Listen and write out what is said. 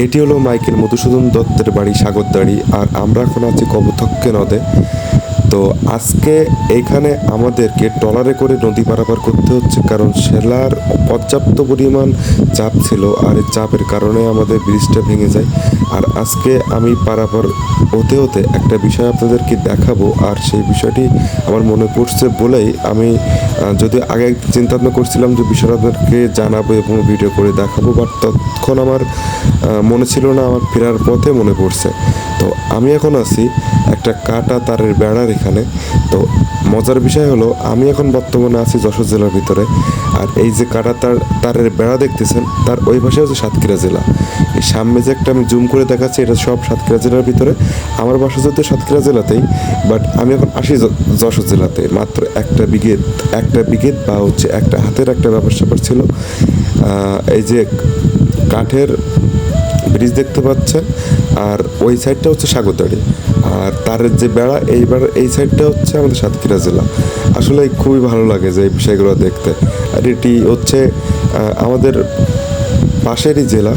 এটি হলো মাইকেল মধুসূদন দত্তের বাড়ি সাগরদাড়ি আর আমরা এখন আছি কবথক্কে নদে। তো আজকে এইখানে আমাদেরকে ট্রলারে করে নদী পারাপার করতে হচ্ছে, কারণ সেলার পর্যাপ্ত পরিমাণ চাপ ছিল আর এই চাপের কারণে আমাদের ব্রিজটা ভেঙে যায়। আর আজকে আমি পারাপার হতে হতে একটা বিষয় আপনাদেরকে দেখাবো, আর সেই বিষয়টি আমার মনে পড়ছে বলেই আমি যদি আগে চিন্তা ভাবনা করছিলাম যে বিষয়টা আপনাদেরকে জানাব এবং ভিডিও করে দেখাবো, বাট তৎক্ষণ আমার মনে ছিল না, আমার ফেরার পথে মনে পড়ছে। তো আমি এখন আছি একটা কাটা তারের বেড়ার এখানে। তো মজার বিষয় হলো, আমি এখন বর্তমানে আছি যশোর জেলার ভিতরে। আর এই যে কাটা তার, তারের বেড়া দেখতেছেন, তার ওই পাশে হচ্ছে সাতক্ষীরা জেলা। এই সামনে যে একটা আমি জুম করে দেখাচ্ছি, এটা সব সাতক্ষীরা জেলার ভিতরে। আমার বাসা যদিও সাতক্ষীরা জেলাতেই, বাট আমি এখন আসি যশোর জেলাতে। মাত্র একটা বিঘেত একটা বিঘেত বা হচ্ছে একটা হাতের একটা ব্যাপার স্যাপার ছিল। এই যে কাঠের ব্রিজ দেখতে পাচ্ছেন আর ওই সাইডটা হচ্ছে সাগরদাড়ি। আর তার যে বেড়া, এই বেড়া, এই সাইডটা হচ্ছে আমাদের সাতক্ষীরা জেলা। আসলে খুবই ভালো লাগে যে এই বিষয়গুলো দেখতে। আর এটি হচ্ছে আমাদের পাশেরই জেলা।